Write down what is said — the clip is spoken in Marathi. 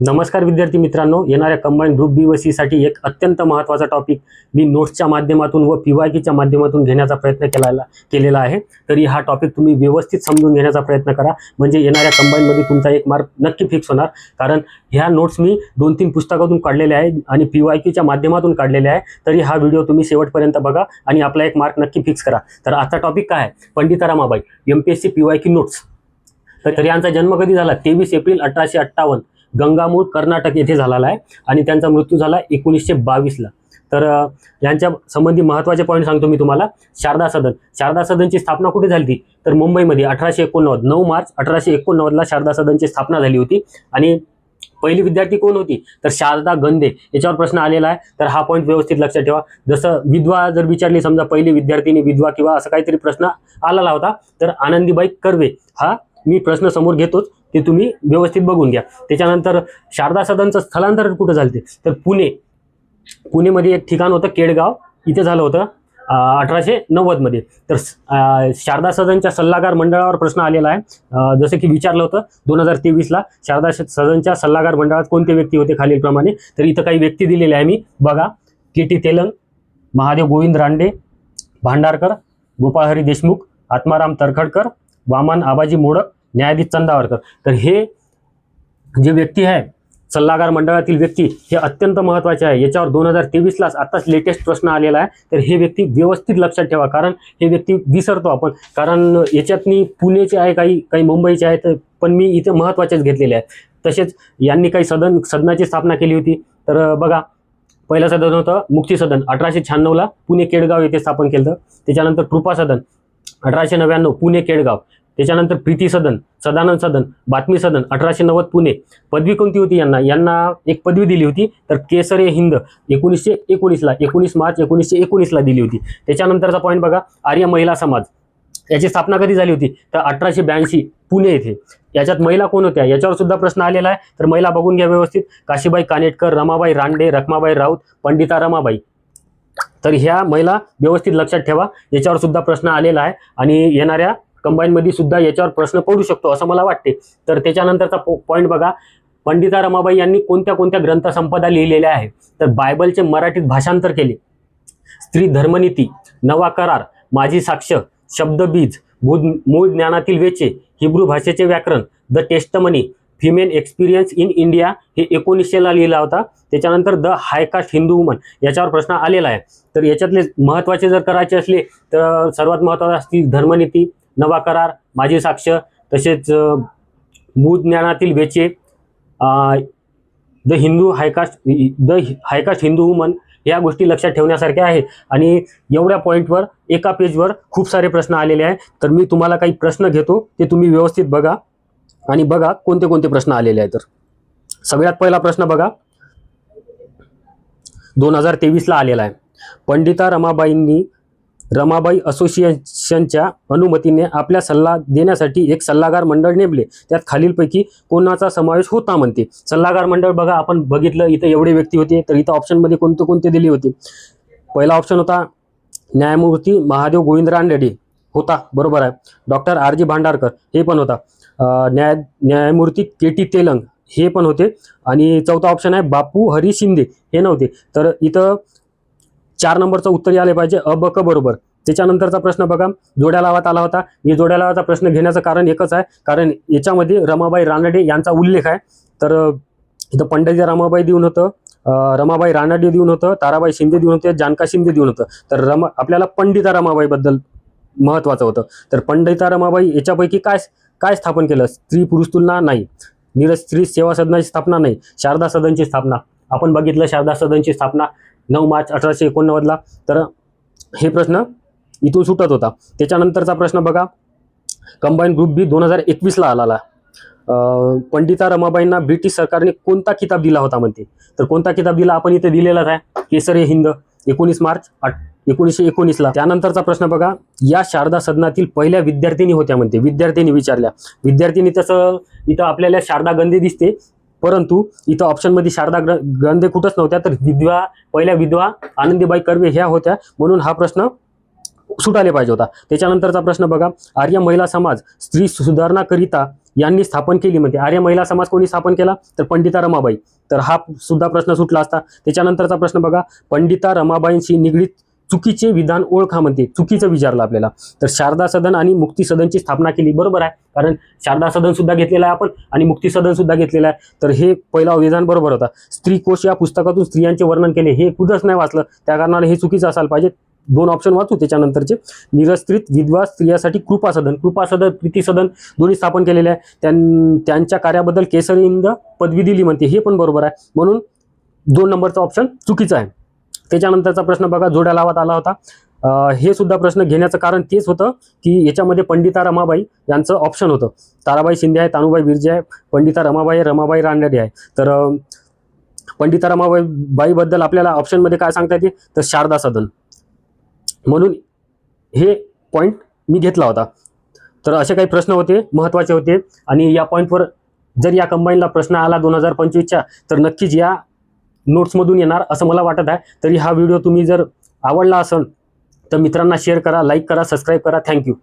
नमस्कार विद्यार्थी मित्रांनो येणाऱ्या कंबाईन ग्रुप बी व सी साठी एक अत्यंत महत्त्वाचा टॉपिक मी नोट्सच्या माध्यमातून व पी वाय माध्यमातून घेण्याचा प्रयत्न केलेला केलेला आहे. तरी हा टॉपिक तुम्ही व्यवस्थित समजून घेण्याचा प्रयत्न करा. म्हणजे येणाऱ्या कंबाईनमध्ये तुमचा एक मार्क नक्की फिक्स होणार. कारण ह्या नोट्स मी दोन तीन पुस्तकातून काढलेले आहे आणि पी वाय माध्यमातून काढलेले आहे. तरी हा व्हिडिओ तुम्ही शेवटपर्यंत बघा आणि आपला एक मार्क नक्की फिक्स करा. तर आजचा टॉपिक काय आहे? Pandita Ramabai M P S C P Y Q notes तर तर यांचा जन्म कधी झाला? तेवीस एप्रिल अठराशे अठ्ठावन्न. गंगामूळ कर्नाटक येथे झालेला आहे आणि त्यांचा मृत्यू झाला एकोणीसशे बावीसला. तर यांच्या संबंधी महत्त्वाचे पॉईंट सांगतो मी तुम्हाला. शारदा सदन. शारदा सदनची स्थापना कुठे झाली होती? तर मुंबईमध्ये अठराशे एकोणनव्वद नऊ मार्च अठराशे एकोणनव्वदला शारदा सदनची स्थापना झाली होती. आणि पहिली विद्यार्थी कोण होती? तर शारदा गंदे याच्यावर प्रश्न आलेला आहे. तर हा पॉईंट व्यवस्थित लक्षात ठेवा. जसं विधवा जर विचारली समजा पहिली विद्यार्थिनी विधवा किंवा असं काहीतरी प्रश्न आलेला होता तर आनंदीबाई कर्वे हा मी प्रश्न समोर घेतोच. ते तुम्ही व्यवस्थित बघून घ्या. त्याच्यानंतर शारदा सदनचं स्थलांतर कुठं झालं ते? तर पुणे. पुणेमध्ये एक ठिकाण होतं केडगाव. इथे झालं होतं अठराशे नव्वदमध्ये. तर शारदा सदनच्या सल्लागार मंडळावर प्रश्न आलेला आहे. जसं की विचारलं होतं दोन हजार तेवीसला शारदा सदनच्या सल्लागार मंडळात कोणते व्यक्ती होते खालीलप्रमाणे? तर इथं काही व्यक्ती दिलेले आहे मी. बघा के टी तेलंग महादेव गोविंद रांडे भांडारकर गोपाळहरी देशमुख आत्माराम तरखडकर वामन आबाजी मोडक न्यायाधीश चंदावरकर. तर हे जे व्यक्ती आहे सल्लागार मंडळातील व्यक्ती हे अत्यंत महत्त्वाचे आहे. याच्यावर दोन हजार तेवीसलाच आत्ताच लेटेस्ट प्रश्न आलेला आहे. तर हे व्यक्ती व्यवस्थित लक्षात ठेवा. कारण हे व्यक्ती विसरतो आपण. कारण याच्यात मी पुणेचे आहे काही काही मुंबईचे आहेत पण मी इथे महत्त्वाचेच घेतलेले आहे तसेच यांनी काही सदन सदनाची स्थापना केली होती. तर बघा पहिलं सदन होतं मुक्ती सदन. अठराशे शहाण्णवला पुणे केडगाव येथे स्थापन केलं त्याच्यानंतर कृपा सदन. अठराशे नव्याण्णव पुणे केडगाव. त्याच्यानंतर प्रीती सदन सदानंद सदन बातमी सदन अठराशे नव्वद पुणे. पदवी कोणती होती यांना? यांना एक पदवी दिली होती तर केसर ए हिंद एकोणीसशे एकोणीसला एकोणीस मार्च एकोणीसशे एकोणीसला दिली होती. त्याच्यानंतरचा पॉईंट बघा आर्य महिला समाज. याची स्थापना कधी झाली होती? तर अठराशे ब्याऐंशी पुणे येथे. याच्यात महिला कोण होत्या? याच्यावर सुद्धा प्रश्न आलेला आहे. तर महिला बघून घ्या व्यवस्थित. काशीबाई कानेटकर रमाबाई रांडे रखमाबाई राऊत पंडिता रमाबाई. तर ह्या महिला व्यवस्थित लक्षात ठेवा. याच्यावर सुद्धा प्रश्न आलेला आहे. आणि येणाऱ्या कंबाईनमध्ये सुद्धा याच्यावर प्रश्न पडू शकतो असं मला वाटते. तर त्याच्यानंतरचा पॉईंट बघा. पंडिता रमाबाई यांनी कोणत्या कोणत्या ग्रंथसंपदा लिहिलेल्या आहे तर बायबलचे मराठीत भाषांतर केले. स्त्री धर्मनीती नवा करार माझी साक्ष शब्दबीज मूळ मूळ ज्ञानातील वेचे हिब्रू भाषेचे व्याकरण the testimony female experience in India हे एकोणीसशेला लिहिला होता. त्याच्यानंतर द हायकास्ट हिंदू वुमन याच्यावर प्रश्न आलेला आहे. तर याच्यातले महत्त्वाचे जर करायचे असले तर सर्वात महत्त्वाचा असतील धर्मनीती नवा करार माझी साक्ष तसेच मूळ ज्ञानातील वेचे the Hindu high caste the high caste Hindu woman या गोष्टी लक्षात ठेवण्यासारख्या आहे आणि एवढ्या पॉईंटवर एका पेजवर खूप सारे प्रश्न आलेले आहे तर मी तुम्हाला काही प्रश्न घेतो ते तुम्ही व्यवस्थित बघा. आणि बघा कोणते कोणते प्रश्न आलेले आहेत तर. सगळ्यात पहिला प्रश्न बघा. दोन हजार तेवीसला आलेला आहे. पंडिता रमाबाईंनी रमाबाई असोसिएशनच्या अनुमतीने आपल्या सल्ला देण्यासाठी एक सल्लागार मंडळ नेमले. त्यात खालीलपैकी कोणाचा समावेश होता म्हणते. सल्लागार मंडळ बघा आपण बघितलं इथं एवढे व्यक्ती होते तर इथं ऑप्शनमध्ये कोणते कोणते दिले होते? पहिला ऑप्शन होता न्यायमूर्ती महादेव गोविंद रानडेडे होता बरोबर आहे. डॉक्टर आर जी भांडारकर हे पण होता. न्याय न्यायमूर्ती के टी तेलंग हे पण होते. आणि चौथा ऑप्शन आहे बापू हरी शिंदे हे नव्हते. तर इथं चार नंबरचं उत्तर यायला पाहिजे. अ ब क बरोबर. त्याच्यानंतरचा प्रश्न बघा. जोड्या लावात आला होता. मी जोड्या लावाचा प्रश्न घेण्याचं कारण एकच आहे. कारण याच्यामध्ये रमाबाई रानडे यांचा उल्लेख आहे. तर इथं पंडित रमाबाई देऊन होतं. रमाबाई रानडे देऊन होतं. ताराबाई शिंदे देऊन होते. जानका शिंदे देऊन होतं. तर रमा आपल्याला पंडिता रमाबाईबद्दल महत्त्वाचं होतं. तर पंडिता रमाबाई याच्यापैकी काय काय स्थापन केलं? स्त्री पुरुष तुलना नाही. नीरज स्त्री सेवा सदनाची स्थापना नाही. शारदा सदनची स्थापना. आपण बघितलं शारदा सदनची स्थापना. नऊ मार्च अठराशे एकोणनव्वदला. तर हे प्रश्न इथून सुटत होता. त्याच्यानंतरचा प्रश्न बघा. कंबाईन ग्रुप बी दोन हजार एकवीसला आलेला. पंडिता रमाबाईंना ब्रिटिश सरकारने कोणता किताब दिला होता म्हणते? तर कोणता किताब दिला आपण इथे दिलेलाच आहे? केसर ए हिंद एकोणीस मार्च आठ एकोणीसशे एकोणीसला. त्यानंतरचा प्रश्न बघा. या शारदा सदनातील पहिल्या विद्यार्थिनी होत्या म्हणते. विद्यार्थिनी विचारल्या. विद्यार्थिनी तसं इथं आपल्याला शारदा गंधे दिसते. परंतु इथं ऑप्शनमध्ये शारदा ग्र गंधे कुठंच नव्हत्या तर विधवा पहिल्या विधवा आनंदीबाई कर्वे ह्या होत्या. म्हणून हा प्रश्न सुटायला पाहिजे होता. त्याच्यानंतरचा प्रश्न बघा. आर्य महिला समाज स्त्री सुधारणाकरिता यांनी स्थापन केली म्हणजे आर्य महिला समाज कोणी स्थापन केला? तर पंडिता रमाबाई. तर हा सुद्धा प्रश्न सुटला असता. त्याच्यानंतरचा प्रश्न बघा. पंडिता रमाबाईंशी निगडीत चुकीचे विधान ओळखा म्हणते. चुकीचं विचारलं आपल्याला. तर शारदा सदन आणि मुक्ती सदनची स्थापना केली. बरोबर आहे. कारण शारदा सदन सुद्धा घेतलेलं आहे आपण आणि मुक्ती सदन सुद्धा घेतलेलं आहे. तर हे पहिला विधान बरोबर होता. स्त्री कोश या पुस्तकातून स्त्रियांचे वर्णन केले. हे कुठंच नाही वाचलं. त्या कारणाने हे चुकीचं असायला पाहिजे. दोन ऑप्शन वाचू त्याच्यानंतरचे. निरस्त्रित विधवा स्त्रियासाठी कृपा सदन. कृपा सदन प्रीती सदन दोन्ही स्थापन केलेले आहे. त्यां त्यांच्या कार्याबद्दल केसरींद पदवी दिली म्हणते. हे पण बरोबर आहे. म्हणून दोन नंबरचा ऑप्शन चुकीचा आहे. त्याच्यानंतरचा प्रश्न बघा जोड्या लावत आला होता. अं, हे सुद्धा प्रश्न घेण्याचं कारण तेच होतं की याच्यामध्ये पंडिता रमाबाई यांचं ऑप्शन होतं. ताराबाई शिंदे आहे तानुबाई बिर्जे आहे पंडिता रमाबाई रमाबाई रानडे आहे तर पंडिता रमाबाई बाईबद्दल आपल्याला ऑप्शनमध्ये काय सांगता येते? तर शारदा सदन. म्हणून हे पॉईंट मी घेतला होता. तर असे काही प्रश्न होते महत्त्वाचे होते. आणि या पॉईंटवर जर या कंबाईनला प्रश्न आला दोन हजार पंचवीसच्या तर नक्कीच या नोट्समधून येणार असं मला वाटत आहे. तरी हा व्हिडिओ तुम्ही जर आवडला असेल तर मित्रांना शेअर करा लाईक करा सबस्क्राईब करा. थँक्यू